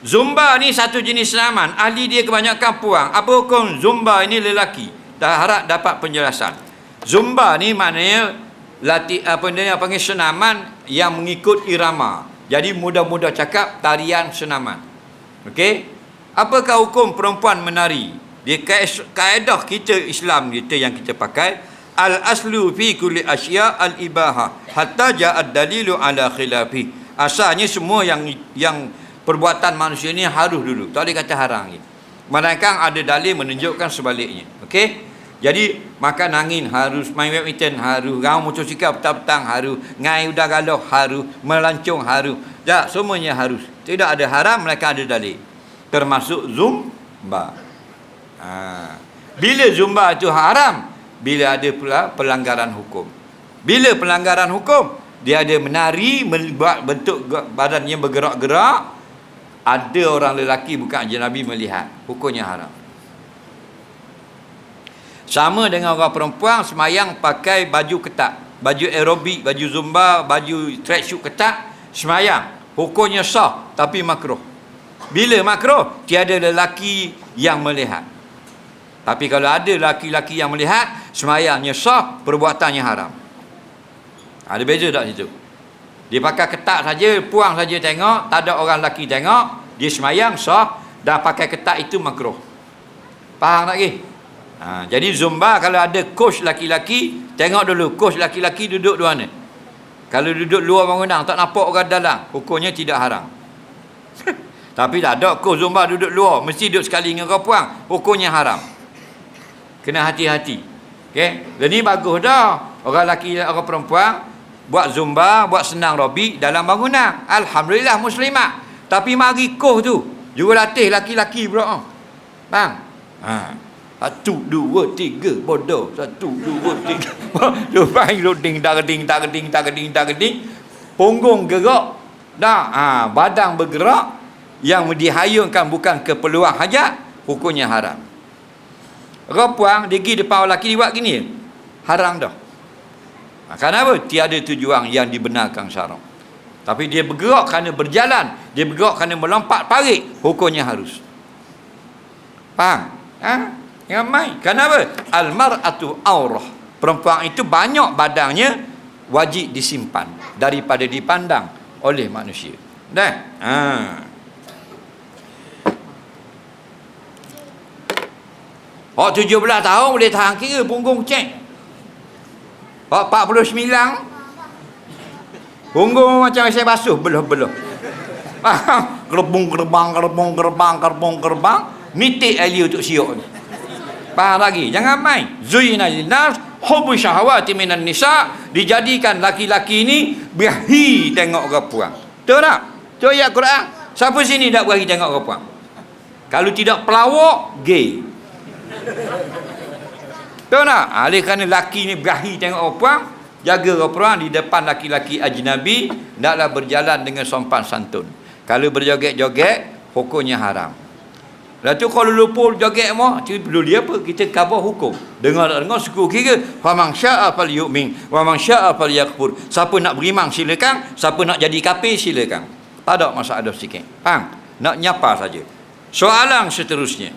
Zumba ni satu jenis senaman. Ahli dia kebanyakan puang. Apa hukum Zumba ini lelaki? Dah harap dapat penjelasan. Zumba ni maknanya lati apa dia panggil senaman yang mengikut irama. Jadi mudah-mudah cakap tarian senaman. Okey? Apakah hukum perempuan menari? Dia kaedah kita Islam kita yang kita pakai al aslu fi kulli asya al ibaha hatta ja'ad dalilu ala khilafi. Asalnya semua yang yang perbuatan manusia ni harus dulu. Tak boleh kata haram ni. Melainkan ada dalil menunjukkan sebaliknya. Okey? Jadi makan angin harus, main badminton harus, gaul motosikal petang-petang harus, ngai udah galuh harus, melancong harus. Tak, semuanya harus. Tidak ada haram, mereka ada dalil. Termasuk zumba. Ha. Bila zumba itu haram? Bila ada pula pelanggaran hukum. Bila pelanggaran hukum? Dia ada menari, membuat bentuk badannya bergerak-gerak. Ada orang lelaki bukan Nabi melihat. Hukumnya haram. Sama dengan orang perempuan semayang pakai baju ketat. Baju aerobik, baju zumba, baju tracksuit ketat. Semayang. Hukumnya sah tapi makruh. Bila makruh? Tiada lelaki yang melihat. Tapi kalau ada lelaki-lelaki yang melihat, semayangnya sah, perbuatannya haram. Ada beza tak situ? Dia pakai ketat saja, puang saja tengok, tak ada orang lelaki tengok, dia semayang sah, dah pakai ketat itu makruh. Faham tak lagi? Ha, jadi Zumba kalau ada coach laki-laki, tengok dulu coach laki-laki duduk di mana. Kalau duduk luar bangunan tak nampak orang dalam, hukumnya tidak haram. Tapi tak ada coach Zumba duduk luar, mesti duduk sekali dengan kau puang, hukumnya haram. Kena hati-hati. Okey, jadi bagus dah. Orang laki orang perempuan buat Zumba, buat senang robi dalam bangunan. Alhamdulillah muslimat. Tapi mari coach tu, juga latih laki-laki pula. Bang. Ha. Satu, dua, tiga, bodoh. Satu, dua, tiga. Lepas loading, tak keding, tak keding, tak keding, tak keding. Punggung gerak. Dah, ha, badan bergerak. Yang dihayungkan bukan keperluan hajat. Hukumnya haram. Repuang, dia pergi depan lelaki, dia buat gini. Haram dah. Kenapa? Tiada tujuan yang dibenarkan syarab. Tapi dia bergerak kerana berjalan. Dia bergerak kerana melompat parik. Hukumnya harus. Faham? Ha? Ramai. Kenapa? Al-mar'atu aurah. Perempuan itu banyak badannya wajib disimpan daripada dipandang oleh manusia. Dah. Ha. Oh 17 tahun boleh tahan kira punggung cek. Oh 49 Punggung macam saya basuh belah-belah. Gerbung gerbang gerbung gerbang gerbung gerbang mitik ali untuk siok ni. Faham lagi? Jangan main. Zuyina linnas hubbu syahawati minan nisa dijadikan laki-laki ni berahi tengok orang puang. Betul tak? Tu ayat Quran. Siapa sini tak berahi tengok orang puang? Kalau tidak pelawak, gay. Betul tak? Oleh kerana laki ni berahi tengok orang jaga orang di depan laki-laki ajnabi, taklah berjalan dengan sopan santun. Kalau berjoget-joget, hukumnya haram. Lepas tu kalau lupa joget mah, perlu dia apa? Kita cover hukum. Dengar tak dengar suku kira. Faman sya'a fal yu'min. Wa man sya'a fal yakfur. Siapa nak beriman silakan. Siapa nak jadi kafir silakan. Tak ada masalah sikit. Faham? Nak nyapa saja. Soalan seterusnya.